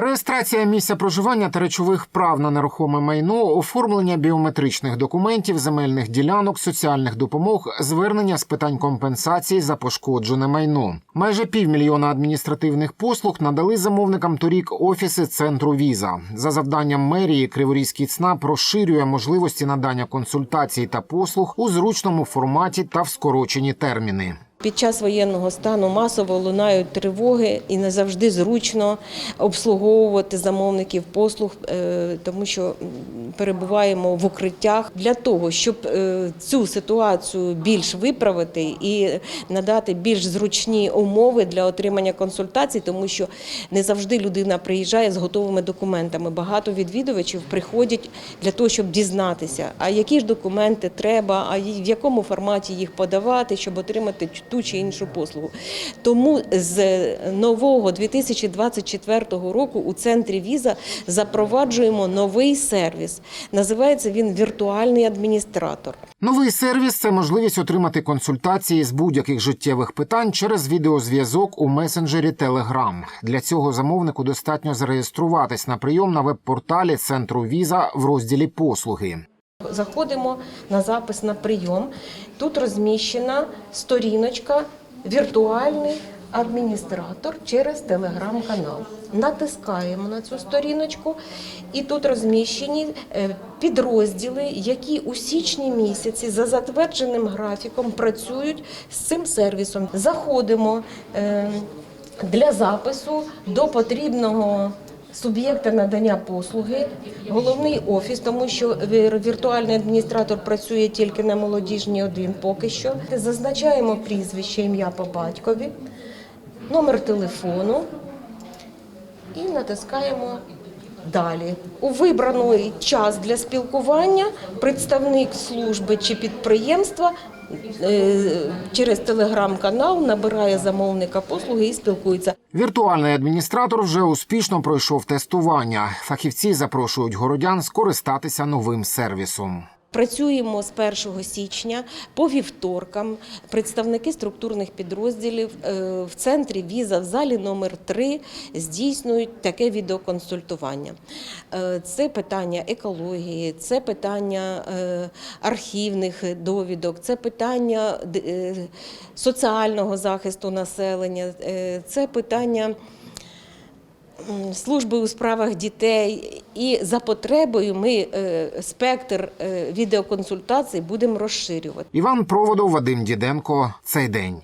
Реєстрація місця проживання та речових прав на нерухоме майно, оформлення біометричних документів, земельних ділянок, соціальних допомог, звернення з питань компенсації за пошкоджене майно. Майже півмільйона адміністративних послуг надали замовникам торік офіси центру віза. За завданням мерії Криворізький ЦНАП розширює можливості надання консультацій та послуг у зручному форматі та в скорочені терміни. Під час воєнного стану масово лунають тривоги і не завжди зручно обслуговувати замовників послуг, е, тому що перебуваємо в укриттях для того, щоб е, цю ситуацію більш виправити і надати більш зручні умови для отримання консультацій, тому що не завжди людина приїжджає з готовими документами. Багато відвідувачів приходять для того, щоб дізнатися, а які ж документи треба, а в якому форматі їх подавати, щоб отримати ту чи іншу послугу. Тому з нового 2024 року у центрі віза запроваджуємо новий сервіс. Називається він віртуальний адміністратор. Новий сервіс це можливість отримати консультації з будь-яких життєвих питань через відеозв'язок у месенджері Telegram. Для цього замовнику достатньо зареєструватись на прийом на веб-порталі центру Віза в розділі послуги. Заходимо на запис на прийом. Тут розміщена сторіночка віртуальний адміністратор через телеграм-канал. Натискаємо на цю сторіночку, і тут розміщені е, підрозділи, які у січні місяці за затвердженим графіком працюють з цим сервісом. Заходимо е, для запису до потрібного суб'єкта надання послуги, головний офіс, тому що віртуальний адміністратор працює тільки на молодіжній один поки що. Зазначаємо прізвище, ім'я по батькові, номер телефону і натискаємо далі. У вибраний час для спілкування представник служби чи підприємства е, через телеграм-канал набирає замовника послуги і спілкується. Віртуальний адміністратор вже успішно пройшов тестування. Фахівці запрошують городян скористатися новим сервісом. Працюємо з 1 січня по вівторкам. Представники структурних підрозділів е, в центрі віза в залі номер 3 здійснюють таке відеоконсультування. Е, Це питання екології, це питання е, архівних довідок, це питання соціального захисту населення, це питання. Служби у справах дітей. І за потребою ми е, спектр е, відеоконсультацій будемо розширювати. Іван Проводов, Вадим Діденко. Цей день.